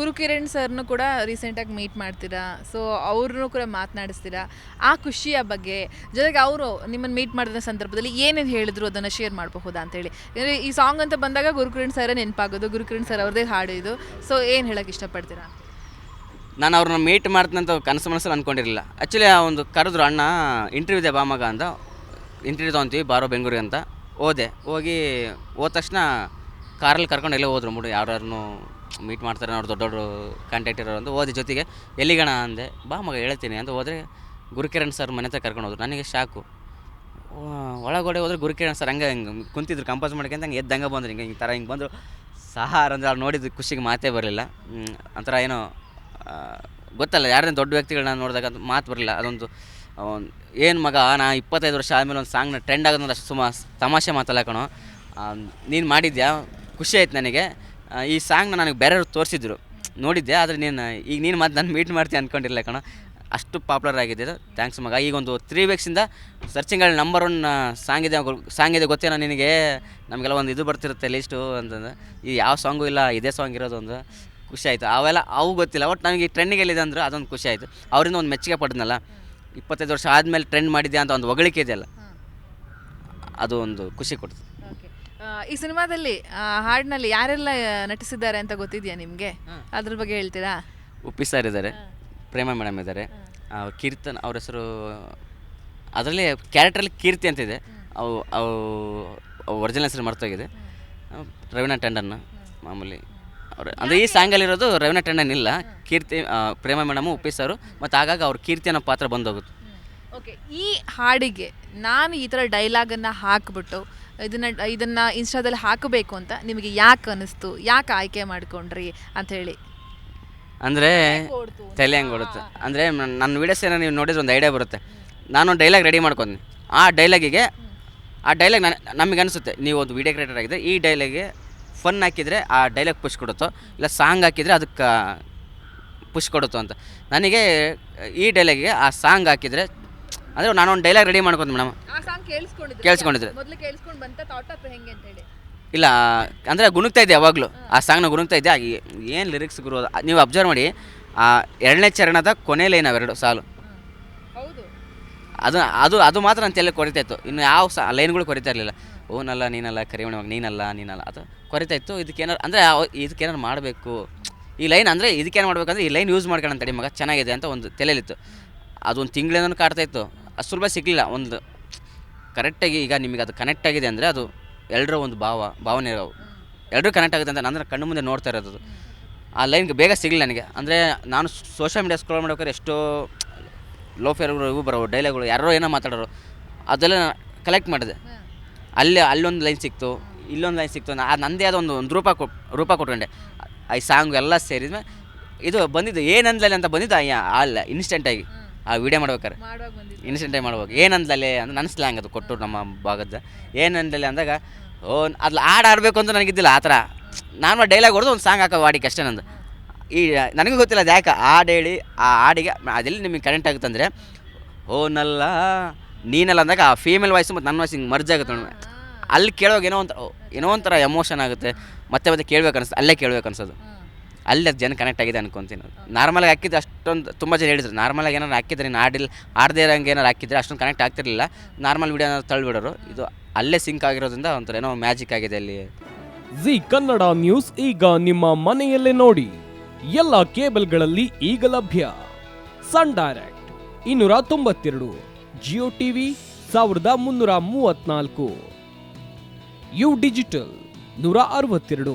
ಗುರುಕಿರಣ್ ಸರ್ನು ಕೂಡ ರೀಸೆಂಟಾಗಿ ಮೀಟ್ ಮಾಡ್ತೀರಾ? ಸೊ ಅವ್ರನ್ನೂ ಕೂಡ ಮಾತನಾಡಿಸ್ತೀರಾ? ಆ ಖುಷಿಯ ಬಗ್ಗೆ, ಜೊತೆಗೆ ಅವರು ನಿಮ್ಮನ್ನು ಮೀಟ್ ಮಾಡಿದ ಸಂದರ್ಭದಲ್ಲಿ ಏನೇನು ಹೇಳಿದ್ರು ಅದನ್ನು ಶೇರ್ ಮಾಡಬಹುದಾ ಅಂತೇಳಿ. ಅಂದರೆ ಈ ಸಾಂಗ್ ಅಂತ ಬಂದಾಗ ಗುರುಕಿರಣ್ ಸರ ನೆನಪಾಗೋದು, ಗುರುಕಿರಣ್ ಸರ್ ಅವ್ರದ್ದೇ ಹಾಡು ಇದು. ಸೊ ಏನು ಹೇಳಕ್ಕೆ ಇಷ್ಟಪಡ್ತೀರಾ? ನಾನು ಅವ್ರನ್ನ ಮೀಟ್ ಮಾಡ್ತೀನಂತ ಕನಸು ಮನಸ್ಸಲ್ಲಿ ಅಂದ್ಕೊಂಡಿರಲಿಲ್ಲ ಆ್ಯಕ್ಚುಲಿ ಆ ಒಂದು ಕರೆದ್ರು ಅಣ್ಣ ಇಂಟರ್ವ್ಯೂ ಇದೆ ಬಾಮಗ ಅಂತ. ಇಂಟರ್ವ್ಯೂ ತೊಗೊಂತೀವಿ, ಬಾರೋ ಬೆಂಗಳೂರಿಗೆ ಅಂತ. ಹೋದೆ. ಹೋಗಿ ಹೋದ ತಕ್ಷಣ, ಕಾರಲ್ಲಿ ಕರ್ಕೊಂಡು ಎಲ್ಲೇ ಹೋದ್ರು ಮೂಡು ಯಾರ್ಯಾರನ್ನು ಮೀಟ್ ಮಾಡ್ತಾರೆ ಅವ್ರು ದೊಡ್ಡ ದೊಡ್ಡ ಕಾಂಟ್ಯಾಕ್ಟ್ ಇರೋರು ಅಂತ ಓದಿ ಜೊತೆಗೆ ಎಲ್ಲಿಗಣ ಅಂದೆ, ಬಾ ಮಗ ಹೇಳ್ತೀನಿ ಅಂತ ಹೋದರೆ ಗುರುಕಿರಣ್ ಸರ್ ಮನೆ ಹತ್ರ ಕರ್ಕೊಂಡು ಹೋದ್ರು. ನನಗೆ ಶಾಕು. ಒಳಗಡೆ ಹೋದ್ರೆ ಗುರುಕಿರಣ್ ಸರ್ ಹಂಗೆ ಹಿಂಗೆ ಕುಂತಿದ್ರು ಕಂಪೋಸ್ ಮಾಡ್ಕೊಂತ ಹಂಗೆ ಎದ್ದಂಗೆ ಬಂದ್ರು, ಹಿಂಗೆ ಹಿಂಗೆ ಥರ ಹಿಂಗೆ ಬಂದರು. ಸಹಾರ ಅಂದ್ರೆ ಅವ್ರು ನೋಡಿದ್ದು ಖುಷಿಗೆ ಮಾತೇ ಬರಲಿಲ್ಲ. ಒಂಥರ ಏನೋ ಗೊತ್ತಲ್ಲ ಯಾರನ್ನ ದೊಡ್ಡ ವ್ಯಕ್ತಿಗಳನ್ನ ನೋಡಿದಾಗ ಅದು ಮಾತು ಬರಲಿಲ್ಲ. ಅದೊಂದು ಏನು ಮಗ, ನಾ ಇಪ್ಪತ್ತೈದು ವರ್ಷ ಆದಮೇಲೆ ಒಂದು ಸಾಂಗ್ನ ಟ್ರೆಂಡ್ ಆಗೋದು ಅಷ್ಟು ಸುಮ, ತಮಾಷೆ ಮಾತಲ್ಲ ಕಣೋ. ನೀನು ಮಾಡಿದ್ಯಾ? ಖುಷಿ ಆಯ್ತು ನನಗೆ. ಈ ಸಾಂಗ್ನ ನನಗೆ ಬೇರೆಯವ್ರು ತೋರಿಸಿದ್ರು. ನೋಡಿದ್ದೆ ಆದರೆ ನೀನು ಈಗ ನೀನು ಮತ್ತೆ ನಾನು ಮೀಟ್ ಮಾಡ್ತೀನಿ ಅಂದ್ಕೊಂಡಿಲ್ಲ ಕಣ. ಅಷ್ಟು ಪಾಪ್ಯುಲರ್ ಆಗಿದೆ ಇದು. ಥ್ಯಾಂಕ್ಸ್ ಮಗ. ಈಗ ಒಂದು ತ್ರೀ ವೀಕ್ಸಿಂದ ಸರ್ಚಿಂಗಲ್ಲಿ ನಂಬರ್ ಒನ್ ಸಾಂಗ್ ಇದೆ ಸಾಂಗ್ ಇದೆ ಗೊತ್ತೇನೋ ನಿನಗೆ? ನಮಗೆಲ್ಲ ಒಂದು ಇದು ಬರ್ತಿರುತ್ತೆ ಲೀಸ್ಟು ಅಂತಂದು. ಈ ಯಾವ ಸಾಂಗು ಇಲ್ಲ ಇದೇ ಸಾಂಗ್ ಇರೋದು ಒಂದು ಖುಷಿ ಆಯಿತು. ಅವೆಲ್ಲ ಅವು ಗೊತ್ತಿಲ್ಲ. ಒಟ್ಟು ನನಗೆ ಈ ಟ್ರೆಂಡಿಗೆ ಎಲ್ಲಿದೆ ಅಂದ್ರೆ ಅದೊಂದು ಖುಷಿ ಆಯಿತು. ಅವರಿಂದ ಒಂದು ಮೆಚ್ಚುಗೆ ಪಡೆದ್ನಲ್ಲ. ಇಪ್ಪತ್ತೈದು ವರ್ಷ ಆದಮೇಲೆ ಟ್ರೆಂಡ್ ಮಾಡಿದ್ಯಾ ಅಂತ ಒಂದು ಹೊಗಳಿಕೆ ಇದೆಯಲ್ಲ. ಅದು ಒಂದು ಖುಷಿ ಕೊಡ್ತು ಈ ಸಿನಿಮಾದಲ್ಲಿ ಆ, ಹಾಡಿನಲ್ಲಿ ಯಾರೆಲ್ಲ ಆ, ನಟಿಸಿದ್ದಾರೆ ಅಂತ ಗೊತ್ತಿದೆಯಾ ನಿಮಗೆ? ಅದ್ರ ಬಗ್ಗೆ ಹೇಳ್ತೀರಾ? ಉಪ್ಪಿ ಸರ್ ಇದ್ದಾರೆ ಪ್ರೇಮ ಮೇಡಮ್ ಇದ್ದಾರೆ. ಕೀರ್ತನ್ ಅವ್ರ ಹೆಸರು ಅದರಲ್ಲಿ ಕ್ಯಾರೆಕ್ಟ್ರಲ್ಲಿ ಕೀರ್ತಿ ಅಂತಿದೆ ಅವು ಅವು ಒರಿಜಿನಲ್ ಹೆಸರು ಮರ್ತೋಗಿದೆ. ಆ, ರವೀನಾ ಟಂಡನ್ ಮಾಮೂಲಿ. ಅವ್ರ ಅಂದರೆ ಈ ಸಾಂಗಲ್ಲಿರೋದು ರವೀನಾ ಟಂಡನ್ ಇಲ್ಲ. ಕೀರ್ತಿ ಆ, ಪ್ರೇಮ ಮೇಡಮು ಉಪ್ಪಿ ಸರು ಮತ್ತು ಆಗಾಗ ಅವ್ರ ಕೀರ್ತಿ ಅನ್ನೋ ಪಾತ್ರ ಬಂದೋಗುತ್ತೆ. ಓಕೆ ಈ ಹಾಡಿಗೆ ನಾನು ಈ ಥರ ಡೈಲಾಗನ್ನು ಹಾಕಿಬಿಟ್ಟು ಇದನ್ನ ಇದನ್ನ ಇನ್ಸ್ಟಾದಲ್ಲಿ ಹಾಕಬೇಕು ಅಂತ ನಿಮಗೆ ಯಾಕೆ ಅನಿಸ್ತು? ಯಾಕೆ ಆಯ್ಕೆ ಮಾಡ್ಕೊಂಡ್ರಿ ಅಂತ ಹೇಳಿ. ಅಂದರೆ ತಲೆ ಹಂಗೆ ಕೊಡುತ್ತೆ ಅಂದರೆ ನನ್ನ ವೀಡಿಯೋಸ್ ಏನೋ ನೀವು ನೋಡಿದ್ರೆ ಒಂದು ಐಡಿಯಾ ಬರುತ್ತೆ. ನಾನು ಡೈಲಾಗ್ ರೆಡಿ ಮಾಡ್ಕೊತೀನಿ ಆ ಡೈಲಾಗಿಗೆ ಆ ಡೈಲಾಗ್ ನನ್ನ ನಮಗೆ ಅನಿಸುತ್ತೆ ನೀವು ಒಂದು ವೀಡಿಯೋ ಕ್ರಿಯೇಟರ್ ಆಗಿದೆ ಈ ಡೈಲಾಗ್ಗೆ ಫನ್ ಹಾಕಿದರೆ ಆ ಡೈಲಾಗ್ ಪುಷ್ ಕೊಡುತ್ತೋ? ಇಲ್ಲ ಸಾಂಗ್ ಹಾಕಿದರೆ ಅದಕ್ಕೆ ಪುಷ್ ಕೊಡುತ್ತೋ ಅಂತ? ನನಗೆ ಈ ಡೈಲಾಗಿಗೆ ಆ ಸಾಂಗ್ ಹಾಕಿದರೆ ಅಂದರೆ ನಾನು ಒಂದು ಡೈಲಾಗ್ ರೆಡಿ ಮಾಡ್ಕೊತೀನಿ ಮೇಡಮ್. ಆ ಸಾಂಗ್ ಕೇಳಿಸ್ಕೊಂಡಿದ್ರು ಕೇಳಿಸ್ಕೊಂಡಿದ್ರು. ಮೊದಲು ಕೇಳಿಸ್ಕೊಂಡು ಬಂತ ಥಾಟ್ ಅಥವಾ ಹೆಂಗೆ ಅಂತ ಹೇಳಿ. ಇಲ್ಲ ಅಂದರೆ ಗುಣಗ್ತಾ ಇದೆ ಯಾವಾಗಲೂ. ಆ ಸಾಂಗ್ನ ಗುಣಗ್ತಾ ಇದೆ ಏನು ಲಿರಿಕ್ಸ್ ಗುರು ಅದು- ನೀವು ಅಬ್ಸರ್ವ್ ಮಾಡಿ. ಆ ಎರಡನೇ ಚರಣದ ಕೊನೆ ಲೈನ್ ಅವೆರಡು ಸಾಲು. ಹೌದು. ಅದು ಅದು ಅದು ಮಾತ್ರ ನನ್ನ ತಲೆ ಕೊರಿತಾ ಇತ್ತು. ಇನ್ನು ಯಾವ ಸಾ ಲೈನ್ಗಳು ಕೊರಿತಾ ಇರಲಿಲ್ಲ. ಓನಲ್ಲ ನೀನಲ್ಲ ಕರಿಮಣಿ ಮಗ ನೀನಲ್ಲ ನೀನಲ್ಲ. ಅದು ಕೊರಿತಾ ಇತ್ತು. ಇದಕ್ಕೇನಾರು ಅಂದರೆ ಇದಕ್ಕೇನಾರು ಮಾಡಬೇಕು. ಈ ಲೈನ್ ಅಂದರೆ ಇದಕ್ಕೇನು ಮಾಡಬೇಕಂದ್ರೆ ಈ ಲೈನ್ ಯೂಸ್ ಮಾಡ್ಕೊಳ್ಳೋಣ ತಡಿ ಮಗ. ಚೆನ್ನಾಗಿದೆ ಅಂತ ಒಂದು ತಲೆಯಲ್ಲಿತ್ತು ಅದೊಂದು ತಿಂಗಳೇನೋ ಕಾಡ್ತಾ ಇತ್ತು ಅಷ್ಟು ಸುಲಭ ಸಿಗಲಿಲ್ಲ ಒಂದು ಕರೆಕ್ಟಾಗಿ ಈಗ ನಿಮಗೆ ಅದು ಕನೆಕ್ಟ್ ಆಗಿದೆ ಅಂದರೆ ಅದು ಎಲ್ಲರ ಒಂದು ಭಾವ ಭಾವನೆ ಇರೋವು ಎಲ್ಲರೂ ಕನೆಕ್ಟ್ ಆಗುತ್ತೆ ಅಂತ ನನ್ನ ಕಣ್ಣು ಮುಂದೆ ನೋಡ್ತಾ ಇರೋದು. ಆ ಲೈನ್ಗೆ ಬೇಗ ಸಿಗಲಿಲ್ಲ ನನಗೆ ಅಂದರೆ ನಾನು ಸೋಷಿಯಲ್ ಮೀಡಿಯಾ ಸ್ಕ್ರೋಲ್ ಮಾಡ್ಬೇಕಾದ್ರೆ ಎಷ್ಟೋ ಲೋ ಫೇರ್ಗಳು ಇವು ಬರೋ ಡೈಲಾಗ್ಗಳು ಯಾರೋ ಏನೋ ಮಾತಾಡೋರು ಅದೆಲ್ಲ ಕಲೆಕ್ಟ್ ಮಾಡಿದೆ ಅಲ್ಲಿ ಅಲ್ಲೊಂದು ಲೈನ್ ಸಿಕ್ತು ಇಲ್ಲೊಂದು ಲೈನ್ ಸಿಕ್ತು ಅದು ನಂದೇ ಆದ ಒಂದು ಒಂದು ರೂಪ ಕೊಟ್ಟು ರೂಪ ಕೊಟ್ಕೊಂಡೆ ಈ ಸಾಂಗ್ ಎಲ್ಲ ಸೇರಿದ್ಮೇಲೆ ಇದು ಬಂದಿದ್ದು ಏನಂದ್ಲೇ ಅಂತ ಬಂದಿದ್ದು ಅಯ್ಯ ಅಲ್ಲ ಇನ್ಸ್ಟೆಂಟಾಗಿ ಆ ವಿಡಿಯೋ ಮಾಡ್ಬೇಕಾರೆ? ಇನ್ಸಿಡೆಂಟ್ ಮಾಡ್ಬೇಕು ಏನಂದಲ್ಲೇ ಅಂದ್ರೆ ನನ್ನ ಸ್ಲ್ಯಾಂಗ್ ಅದು ಕೊಟ್ಟರು ನಮ್ಮ ಭಾಗದ ಏನಂದ್ಲಲ್ಲಿ ಅಂದಾಗ ಓ ಅದ್ಲ ಹಾಡು ಆಡಬೇಕು ಅಂತ ನನಗಿದ್ದಿಲ್ಲ ಆ ಥರ ನಾನು ಡೈಲಾಗ್ ಹೊಡೆದು ಒಂದು ಸಾಂಗ್ ಹಾಕೋ ವಾಡಿಗೆ ಅಷ್ಟೇ ನಂದು. ಈ ನನಗೂ ಗೊತ್ತಿಲ್ಲ ಅದು ಯಾಕೆ ಹಾಡು ಹೇಳಿ ಆ ಹಾಡಿಗೆ ಅದೆಲ್ಲಿ ನಿಮಗೆ ಕರೆಂಟ್ ಆಗುತ್ತೆ ಅಂದರೆ ಓನಲ್ಲ ನಲ್ಲ ನೀನಲ್ಲ ಅಂದಾಗ ಆ ಫೀಮೇಲ್ ವಾಯ್ಸ್ ಮತ್ತು ನನ್ನ ವಾಯ್ಸ್ ಹಿಂಗೆ ಮರ್ಜ್ ಆಗುತ್ತೆ ನೋಡಿ. ಅಲ್ಲಿ ಕೇಳೋವಾಗ ಏನೋ ಒಂಥರ ಏನೋ ಒಂಥರ ಎಮೋಷನ್ ಆಗುತ್ತೆ. ಮತ್ತೆ ಮತ್ತೆ ಕೇಳ್ಬೇಕು ಅನಿಸುತ್ತೆ ಅಲ್ಲೇ ಕೇಳ್ಬೇಕು ಅನ್ಸೋದು. ಅಲ್ಲಿ ಅದು ಜನ ಕನೆಕ್ಟ್ ಆಗಿದೆ ಅನ್ಕೊಂತೀನಿ. ನಾರ್ಮಲಾಗಿ ಹಾಕಿದ್ರೆ ಅಷ್ಟೊಂದು ತುಂಬ ಜನ ಹೇಳಿದ್ರು. ನಾರ್ಮಲಾಗಿ ಏನಾರು ಹಾಕಿದ್ರೆ ನೀನು ಆಡಿಲ್ಲ ಆಡದೇ ಇರೋಂಗೆ ಏನಾರು ಹಾಕಿದ್ರೆ ಅಷ್ಟೊಂದು ಕನೆಕ್ಟ್ ಆಗ್ತಿರಲಿಲ್ಲ. ನಾರ್ಮಲ್ ವಿಡಿಯೋ ತಳ್ಳಿಬಿಡೋರು ಇದು ಅಲ್ಲೇ ಸಿಂಕ್ ಆಗಿರೋದ್ರಿಂದ ಒಂಥರ ಏನೋ ಮ್ಯಾಜಿಕ್ ಆಗಿದೆ ಅಲ್ಲಿ. ಜಿ ಕನ್ನಡ ನ್ಯೂಸ್ ಈಗ ನಿಮ್ಮ ಮನೆಯಲ್ಲೇ ನೋಡಿ. ಎಲ್ಲ ಕೇಬಲ್ಗಳಲ್ಲಿ ಈಗ ಲಭ್ಯ. ಸನ್ ಡೈರೆಕ್ಟ್ ಇನ್ನೂರ ತೊಂಬತ್ತೆರಡು ಜಿಯೋ ಟಿವಿ ಸಾವಿರದ ಮುನ್ನೂರ ಮೂವತ್ನಾಲ್ಕು ಯು ಡಿಜಿಟಲ್ ನೂರ ಅರವತ್ತೆರಡು.